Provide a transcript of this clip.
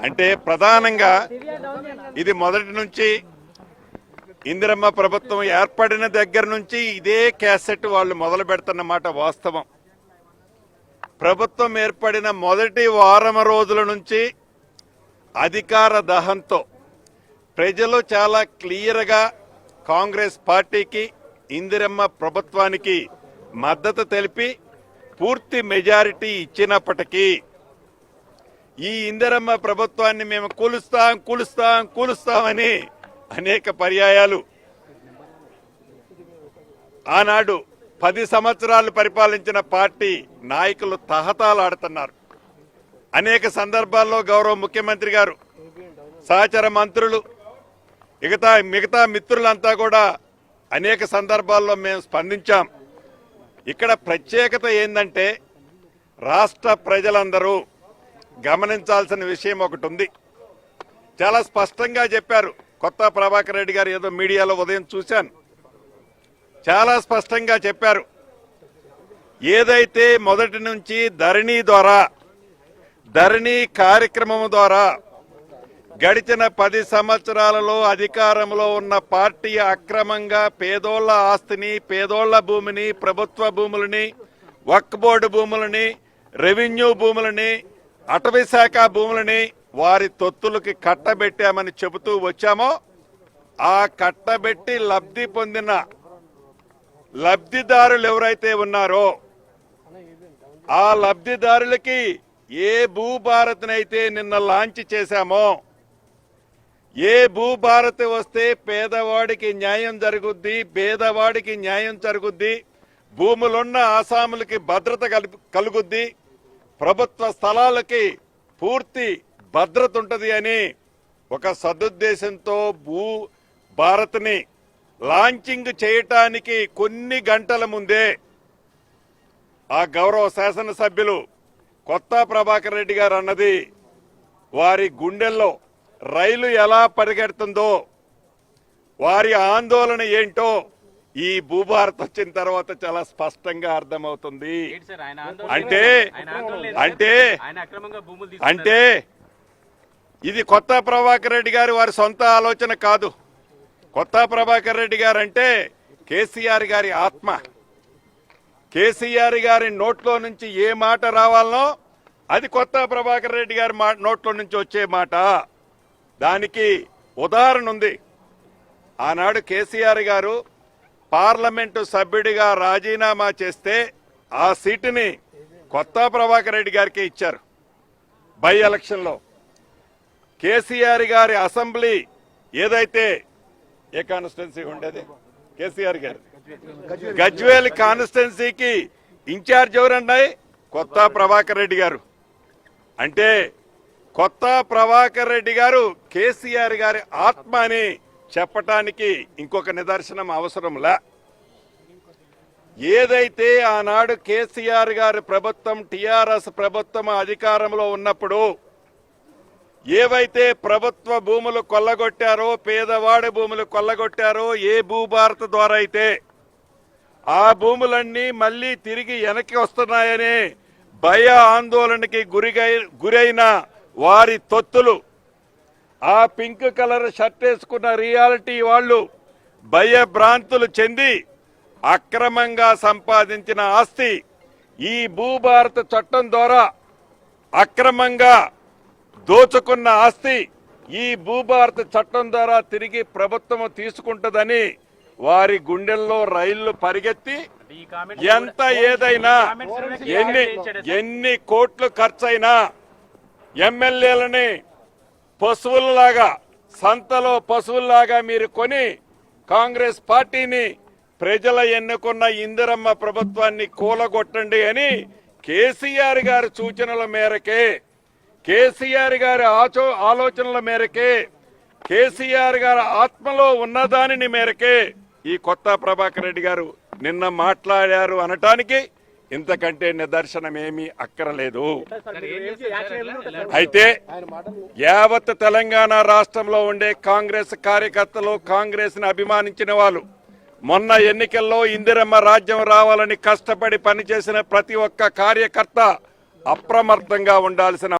అంటే ప్రధానంగా ఇది మొదటి నుంచి ఇందిరమ్మ ప్రభుత్వం ఏర్పడిన దగ్గర నుంచి ఇదే క్యాసెట్ వాళ్ళు మొదలు పెడుతున్నమాట వాస్తవం. ప్రభుత్వం ఏర్పడిన మొదటి వారం రోజుల నుంచి అధికార దహంతో ప్రజలు చాలా క్లియర్గా కాంగ్రెస్ పార్టీకి ఇందిరమ్మ ప్రభుత్వానికి మద్దతు తెలిపి పూర్తి మెజారిటీ ఇచ్చినప్పటికీ ఈ ఇందిరమ్మ ప్రభుత్వాన్ని మేము కూలుస్తాం కూలుస్తాం కూలుస్తామని అనేక పర్యాయాలు ఆనాడు పది సంవత్సరాలు పరిపాలించిన పార్టీ నాయకులు తహతాలాడుతున్నారు. అనేక సందర్భాల్లో గౌరవ ముఖ్యమంత్రి గారు సహచర మంత్రులు మిగతా మిగతా మిత్రులంతా కూడా అనేక సందర్భాల్లో మేము స్పందించాం. ఇక్కడ ప్రత్యేకత ఏంటంటే రాష్ట్ర ప్రజలందరూ గమనించాల్సిన విషయం ఒకటి ఉంది. చాలా స్పష్టంగా చెప్పారు. కొత్త ప్రభాకర్ రెడ్డి గారు ఏదో మీడియాలో ఉదయం చూశాను. చాలా స్పష్టంగా చెప్పారు. ఏదైతే మొదటి నుంచి ధరణి ద్వారా ధరణి కార్యక్రమం ద్వారా గడిచిన పది సంవత్సరాలలో అధికారంలో ఉన్న పార్టీ అక్రమంగా పేదోళ్ళ ఆస్తిని పేదోళ్ళ భూమిని ప్రభుత్వ భూములని వక్ బోర్డు భూములని రెవెన్యూ భూములని అటవీ శాఖ భూములని వారి తొత్తులకి కట్టబెట్టామని చెబుతూ వచ్చామో ఆ కట్టబెట్టి లబ్ధి పొందిన లబ్ధిదారులు ఎవరైతే ఉన్నారో ఆ లబ్ధిదారులకి ఏ భూభారత్నైతే నిన్న లాంచ్ చేశామో ఏ భూభారతి వస్తే పేదవాడికి న్యాయం జరుగుద్ది పేదవాడికి న్యాయం జరుగుద్ది భూములున్న ఆసాములకి భద్రత కలుగుద్ది ప్రభుత్వ స్థలాలకి పూర్తి భద్రత ఉంటుంది అని ఒక సదుద్దేశంతో భూ భారత్ని లాంచింగ్ చేయటానికి కొన్ని గంటల ముందే ఆ గౌరవ శాసనసభ్యులు కొత్త ప్రభాకర్ రెడ్డి గారు అన్నది వారి గుండెల్లో రైలు ఎలా పరిగెడుతుందో వారి ఆందోళన ఏంటో ఈ భూభారత్ వచ్చిన తర్వాత చాలా స్పష్టంగా అర్థమవుతుంది. అంటే ఆయన ఆందోళన లేదు. అంటే ఆయన అక్రమంగా భూములు అంటే ఇది కొత్త ప్రభాకర్ రెడ్డి గారి వారి సొంత ఆలోచన కాదు. కొత్త ప్రభాకర్ రెడ్డి గారు అంటే కేసీఆర్ గారి ఆత్మ. కేసీఆర్ గారి నోట్లో నుంచి ఏ మాట రావాలనో అది కొత్త ప్రభాకర్ రెడ్డి గారి నోట్లో నుంచి వచ్చే మాట. దానికి ఉదాహరణ ఉంది. ఆనాడు కేసీఆర్ గారు పార్లమెంటు సభ్యుడిగా రాజీనామా చేస్తే ఆ సీటుని కొత్త ప్రభాకర్ రెడ్డి గారికి ఇచ్చారు. బై ఎలక్షన్లో. కేసీఆర్ గారి అసెంబ్లీ ఏదైతే ఏ కాన్స్టిట్యున్సీ ఉండేది? కేసీఆర్ గారు గజ్వేల్ కాన్స్టిట్యున్సీకి ఇన్ఛార్జ్ ఎవరన్నాయి కొత్త ప్రభాకర్ రెడ్డి గారు. అంటే కొత్త ప్రభాకర్ రెడ్డి గారు కేసీఆర్ గారి ఆత్మ అని చెప్పటానికి ఇంకొక నిదర్శనం అవసరంలా? ఏదైతే ఆనాడు కేసీఆర్ గారి ప్రభుత్వం టిఆర్ఎస్ ప్రభుత్వం అధికారంలో ఉన్నప్పుడు ఏవైతే ప్రభుత్వ భూములు కొల్లగొట్టారో పేదవాడి భూములు కొల్లగొట్టారో ఏ భూభారత ద్వారా అయితే ఆ భూములన్నీ మళ్ళీ తిరిగి వెనక్కి వస్తున్నాయని భయ ఆందోళనకి గురిగై గురైన వారి తొత్తులు. ఆ పింక్ కలర్ షర్ట్ వేసుకున్న రియాలిటీ వాళ్ళు భయభ్రాంతులు చెంది అక్రమంగా సంపాదించిన ఆస్తి ఈ భూభారత చట్టం ద్వారా అక్రమంగా దోచుకున్న ఆస్తి ఈ భూభారత చట్టం ద్వారా తిరిగి ప్రభుత్వం తీసుకుంటదని వారి గుండెల్లో రైళ్ళు పరిగెత్తి ఎంత ఏదైనా ఎన్ని ఎన్ని కోట్లు ఖర్చయినా ఎమ్మెల్యేలని పశువుల్లాగా సంతలో పశువుల్లాగా మీరు కొని కాంగ్రెస్ పార్టీని ప్రజల ఎన్నుకున్న ఇందిరమ్మ ప్రభుత్వాన్ని కూలగొట్టండి అని కేసీఆర్ గారి సూచనల మేరకే కేసీఆర్ గారి ఆచో ఆలోచనల మేరకే కేసీఆర్ గారి ఆత్మలో ఉన్నదానిని మేరకే ఈ కొత్త ప్రభాకర్ రెడ్డి గారు నిన్న మాట్లాడారు అనటానికి ఇంతకంటే నిదర్శనం ఏమీ అక్కరలేదు? అయితే యావత్ తెలంగాణ రాష్ట్రంలో ఉండే కాంగ్రెస్ కార్యకర్తలు కాంగ్రెస్ని అభిమానించిన వాళ్ళు మొన్న ఎన్నికల్లో ఇందిరమ్మ రాజ్యం రావాలని కష్టపడి పనిచేసిన ప్రతి ఒక్క కార్యకర్త అప్రమత్తంగా ఉండాల్సిన